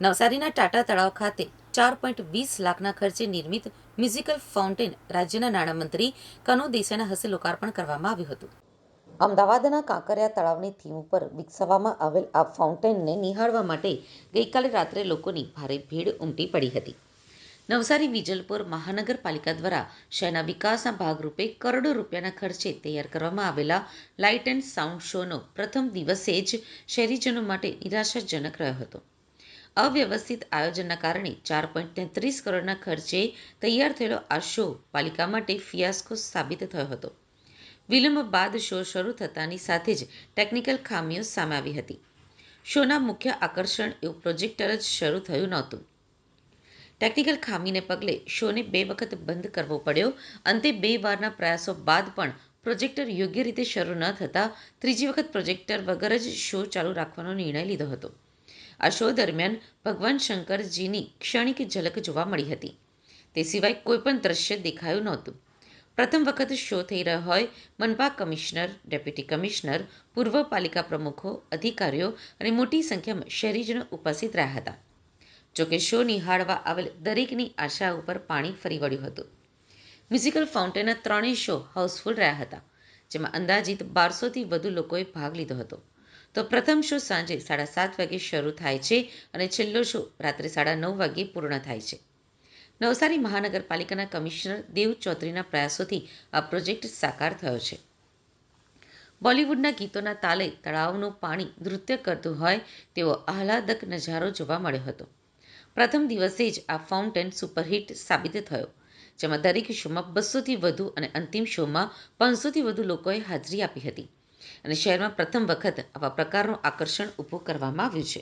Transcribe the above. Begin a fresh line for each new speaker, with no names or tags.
નવસારીના ટાટા તળાવ ખાતે ચાર પોઈન્ટ વીસ લાખના ખર્ચે નિર્મિત મ્યુઝિકલ ફાઉન્ટેન રાજ્યના નાણામંત્રી કનુ દેસાઈના હસ્તે લોકાર્પણ કરવામાં આવ્યું હતું. અમદાવાદના કાંકરિયા તળાવની થીમ ઉપર વિકસાવવામાં આવેલ આ ફાઉન્ટેનને નિહાળવા માટે ગઈકાલે રાત્રે લોકોની ભારે ભીડ ઉમટી પડી હતી. નવસારી વિજલપુર મહાનગરપાલિકા દ્વારા શહેરના વિકાસના ભાગરૂપે કરોડો રૂપિયાના ખર્ચે તૈયાર કરવામાં આવેલા લાઇટ એન્ડ સાઉન્ડ શોનો પ્રથમ દિવસે જ શહેરીજનો માટે નિરાશાજનક રહ્યો હતો. અવ્યવસ્થિત આયોજનના કારણે ચાર પોઈન્ટ તેત્રીસ કરોડના ખર્ચે તૈયાર થયેલો આ શો પાલિકા માટે ફિયાસ્કો સાબિત થયો હતો. વિલંબ બાદ શો શરૂ થતાની સાથે જ ટેકનિકલ ખામીઓ સામે આવી હતી. શોના મુખ્ય આકર્ષણ એવું પ્રોજેક્ટર જ શરૂ થયું નહોતું. ટેકનિકલ ખામીને પગલે શોને બે વખત બંધ કરવો પડ્યો. અંતે બે વારના પ્રયાસો બાદ પણ પ્રોજેક્ટર યોગ્ય રીતે શરૂ ન થતાં ત્રીજી વખત પ્રોજેક્ટર વગર જ શો ચાલુ રાખવાનો નિર્ણય લીધો હતો. આ શો દરમિયાન ભગવાન શંકરજીની ક્ષણિક ઝલક જોવા મળી હતી. તે સિવાય કોઈ પણ દ્રશ્ય દેખાયું નહોતું. પ્રથમ વખત શો થઈ રહ્યો હોય મનપા કમિશનર, ડેપ્યુટી કમિશનર, પૂર્વ પાલિકા પ્રમુખો, અધિકારીઓ અને મોટી સંખ્યામાં શહેરીજનો ઉપસ્થિત રહ્યા હતા. જોકે શો નિહાળવા આવેલ દરેકની આશા ઉપર પાણી ફરી વળ્યું હતું. મ્યુઝિકલ ફાઉન્ટેનના ત્રણેય શો હાઉસફુલ રહ્યા હતા, જેમાં અંદાજિત બારસોથી વધુ લોકોએ ભાગ લીધો હતો. તો પ્રથમ શો સાંજે સાડા સાત વાગે શરૂ થાય છે અને છેલ્લો શો રાત્રે સાડા નવ વાગ્યે પૂર્ણ થાય છે. નવસારી મહાનગરપાલિકાના કમિશનર દેવ ચૌધરીના પ્રયાસોથી આ પ્રોજેક્ટ સાકાર થયો છે. બોલિવૂડના ગીતોના તાલે તળાવનું પાણી નૃત્ય કરતું હોય તેવો આહલાદક નજારો જોવા મળ્યો હતો. પ્રથમ દિવસે જ આ ફાઉન્ટેન સુપરહિટ સાબિત થયો, જેમાં દરેક શોમાં બસોથી વધુ અને અંતિમ શોમાં પાંચસોથી વધુ લોકોએ હાજરી આપી હતી. અને શહેરમાં પ્રથમ વખત આવા પ્રકારનું આકર્ષણ ઊભું કરવામાં આવ્યું છે.